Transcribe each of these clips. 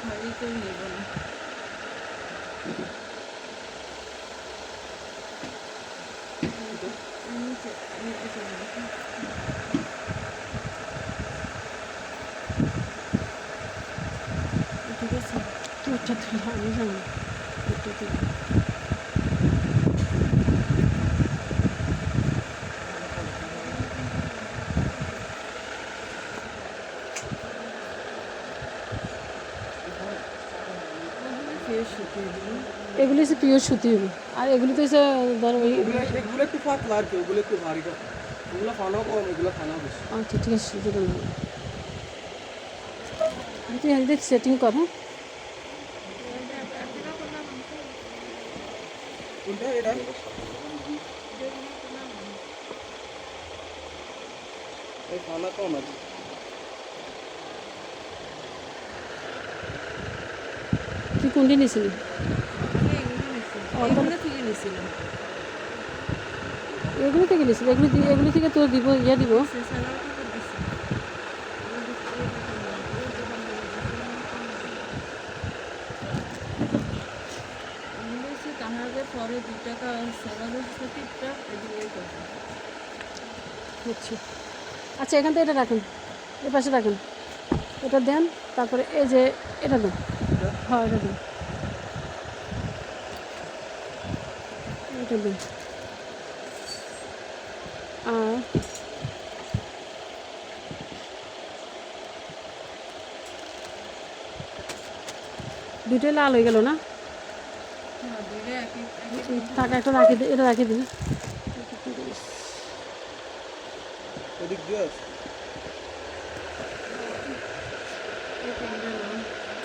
খালি কেউ নেব না। ঠিক আছে তোরটা তুলে আমি জানি তোরটা তুলে এগুলো? হচ্ছে পিওর সুতি হবে আর এগুলি তো হচ্ছে ধর ওই এগুলো একটু পাতলা আর কি ওগুলো একটু ভারী ওগুলো ফানাও কম এগুলো ফানাও বেশি। আচ্ছা ঠিক আছে নেব তুই হেলদি সেটিং কর হ্যাঁ কোনটা এটা? এই ফানা কম আছে। তুই কোনটি নিয়েছিলি আমি এগুলো থেকে নিয়েছিলাম এগুলো এগুলি এগুলি থেকে তোর দিব ইয়ে দিব। পরে দু টাকা আচ্ছা আচ্ছা এখান থেকে এটা রাখেন। এ পাশে রাখেন। এটা দেন তারপরে এই যে এটা দেন। এটা দেন এটা দেন আর লাল হয়ে গেল না? টাকা একটা রাখি দিই এটা রাখি দিন ওদিক দিয়ে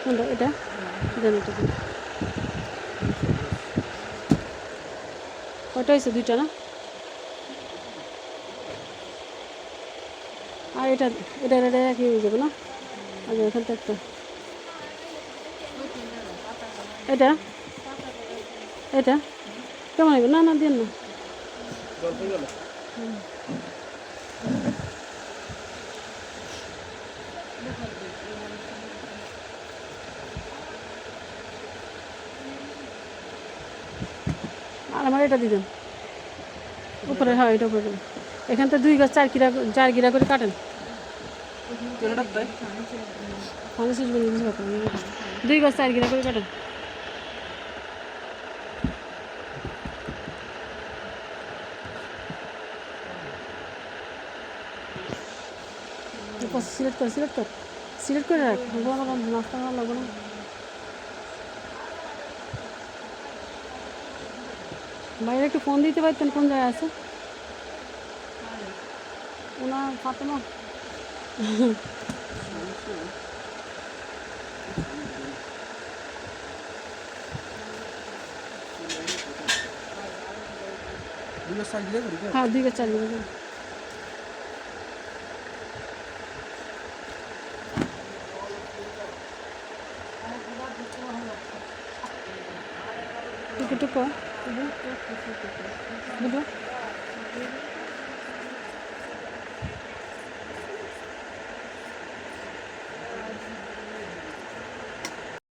কোনটা এটা। দিন কয়টা হয়েছে? দুইটা না? আর এটা এটা এটা একই হয়ে যাবে না? আচ্ছা এখান থেকে একটা। এটা? এটা? কেমন হবে না না, দিন না। আর আমার এটা দিবেন। উপরে, হয়, এটা উপরে। এখান থেকে দুই গাছ, চার কিরা, চার করে কাটেন। করে আমি দুই গাছ, চার গিরা করে কাটেন। সিলেক্ট কর সিলেক্ট কর। সিলেক্ট করে রাখ। নাস্তা করা লাগবে না বাইরে একটু ফোন দিতে পারতেন কোন জায়গায় আছে? ওনার ফাতেমা। হ্যাঁ দুই গাছ করে। টুকু। টুকু দুটো